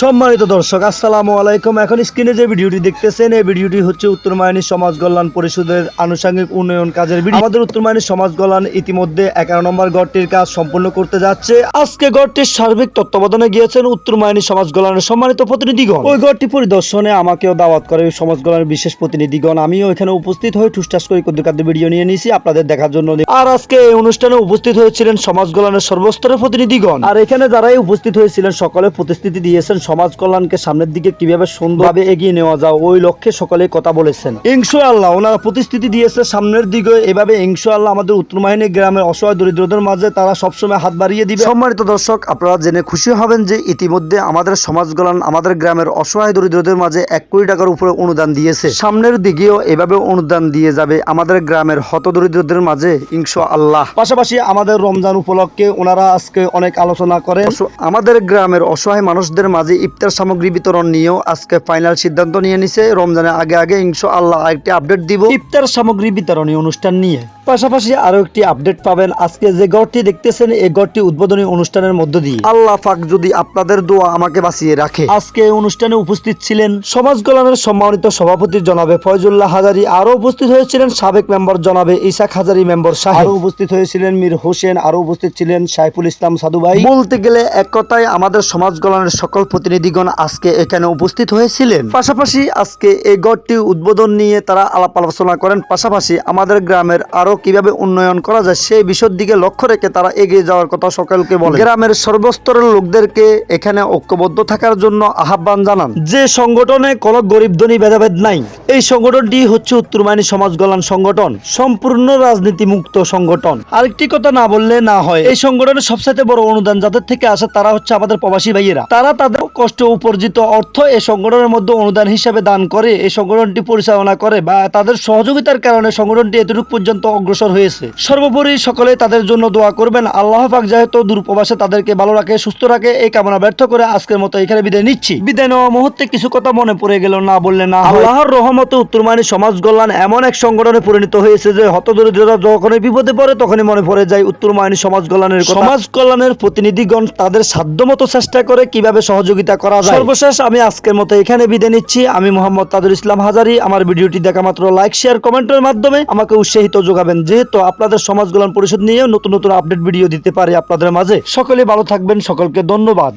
সম্মানিত দর্শক, আসসালামু আলাইকুম। এখন স্ক্রিনে যে ভিডিওটি দেখতেছেন, এই ভিডিওটি হচ্ছে উত্তর মাইনী সমাজ কল্যাণ পরিষদের আনুষঙ্গিক উন্নয়ন কাজের ভিডিও। আমাদের উত্তর মাইনী সমাজ কল্যাণ ইতিমধ্যে এগারো নম্বর গড়টির কাজ সম্পূর্ণ করতে যাচ্ছে। আজকে গড়টির সার্বিক তত্ত্বাবধানে গিয়েছেন উত্তর মাইনী সমাজ কল্যাণের সম্মানিত প্রতিনিধিগণ। ওই গড়টি পরিদর্শনে আমাকেও দাওয়াত করে সমাজ কল্যাণের বিশেষ প্রতিনিধিগণ। আমিও এখানে উপস্থিত হয়ে ঠুসঠাস করে কাদ্দু ভিডিও নিয়ে নিয়েছি, আপনাদের দেখার জন্য আর আজকে এই অনুষ্ঠানে উপস্থিত হয়েছিলেন সমাজ কল্যাণের সর্বস্তরের প্রতিনিধিগণ। আর এখানে যারাই উপস্থিত হয়েছিলেন, সকলে প্রতিশ্রুতি দিয়েছেন সমাজ কল্যাণকে সামনের দিকে কীভাবে সুন্দরভাবে এগিয়ে নেওয়া যায় ওই লক্ষ্যে সকলে কথা বলেছেন। ইনশো আল্লাহ ওনারা প্রতিশ্রুতি দিয়েছে সামনের দিকে। এভাবে ইনশো আল্লাহ আমাদের উত্তর বাহিনী গ্রামের অসহায় দরিদ্রদের মাঝে তারা সবসময় হাত বাড়িয়ে দিবে। সম্মানিত দর্শক আপনারা জেনে খুশি হবেন যে ইতিমধ্যে আমাদের সমাজ কল্যাণ আমাদের গ্রামের অসহায় দরিদ্রদের মাঝে এক কোটি টাকার উপরে অনুদান দিয়েছে। সামনের দিকেও এভাবে অনুদান দিয়ে যাবে আমাদের গ্রামের হত দরিদ্রদের মাঝে ইনশো আল্লাহ পাশাপাশি আমাদের রমজান উপলক্ষে ওনারা আজকে অনেক আলোচনা করেন। আমাদের গ্রামের অসহায় মানুষদের মাঝে ইফতার সামগ্রী বিতরণ নিয়েও আজকে ফাইনাল সিদ্ধান্ত নিয়ে নিছে। রমজানের আগে আগে ইনশো আল্লাহ একটি আপডেট দিব। ইফতার সামগ্রী বিতরণী অনুষ্ঠান নিয়ে পাশাপাশি আরও একটি আপডেট পাবেন। আজকে যে গড়টি দেখতেছেন এই গড়টি উদ্বোধনী অনুষ্ঠানের মধ্য দিয়ে। আল্লাহ পাক যদি আপনাদের দোয়া আমাকে বাঁচিয়ে রাখে। আজকে অনুষ্ঠানে উপস্থিত ছিলেন সমাজ কল্যাণের সম্মানিত সভাপতি জনাবে ফয়জুল্লাহ হাজারি আরও উপস্থিত হয়েছিলেন সাবেক মেম্বার জনাবে ইসাক হাজারি মেম্বার সাহেব। আরও উপস্থিত হয়েছিলেন মীর হোসেন আরও উপস্থিত ছিলেন সাইফুল ইসলাম সাধু ভাই বলতে গেলে এক কথায় আমাদের সমাজ কল্যাণের সকল প্রতিনিধিগণ আজকে এখানে উপস্থিত হয়েছিলেন। পাশাপাশি আজকে এই গড়টি উদ্বোধন নিয়ে তারা আলাপ আলোচনা করেন। পাশাপাশি আমাদের গ্রামের আরও কীভাবে উন্নয়ন করা যায় সেই বিষয়ের দিকে লক্ষ্য রেখে তারা এগিয়ে যাওয়ার কথা সকলকে বলে। গ্রামের সর্বস্তরের লোকদেরকে এখানে ঐক্যবদ্ধ থাকার জন্য আহ্বান জানান। যে সংগঠনে কোনো গরিব ধনী ভেদাভেদ নাই এই সংগঠনটি হচ্ছে উত্তরমানী সমাজ কল্যাণ সংগঠন, সম্পূর্ণ রাজনীতি মুক্ত সংগঠন। আরেকটি কথা না বললে না হয়, এই সংগঠনের সবসাথে বড় অনুদান যাদের থেকে আসে তারা হচ্ছে আমাদের প্রবাসী ভাইয়েরা। তারা তাদের কষ্ট উপার্জিত অর্থ এই সংগঠনের মধ্যে অনুদান হিসাবে দান করে, এই সংগঠনটি পরিচালনা করে বা তাদের সহযোগিতার কারণে সংগঠনটি এতটুকু পর্যন্ত অগ্রসর হয়েছে। সর্বোপরি সকলে তাদের জন্য দোয়া করবেন, আল্লাহ পাক যেহেতু দূরপ্রবাসে তাদেরকে ভালো রাখে, সুস্থ রাখে, এই কামনা ব্যর্থ করে আজকের মতো এখানে বিদায় নিচ্ছি। বিদায় নেওয়া মুহূর্তে কিছু কথা মনে পড়ে গেল, না বললে না আল্লাহর রহমতে উত্তরমানী সমাজ কল্যাণ এমন এক সংগঠনে পরিণত হয়েছে যে হতদরিদ্ররা যখনই বিপদে পড়ে তখনই মনে পড়ে যায় উত্তরমানী সমাজ কল্যাণের সমাজ কল্যাণের প্রতিনিধিগণ তাদের সাধ্যমতো চেষ্টা করে কীভাবে সহযোগিতা করা যায়। সর্বশেষ আমি আজকের মতো এখানে বিদায় নিচ্ছি। আমি মোহাম্মদ তাজুল ইসলাম হাজারি। আমার ভিডিওটি দেখা মাত্র লাইক শেয়ার কমেন্টের মাধ্যমে আমাকে উৎসাহিত যোগাবেন। যেহেতু আপনাদের সমাজ কল্যাণ পরিষদ নিয়ে নতুন নতুন আপডেট ভিডিও দিতে পারি আপনাদের মাঝে। সকলে ভালো থাকবেন। সকলকে ধন্যবাদ।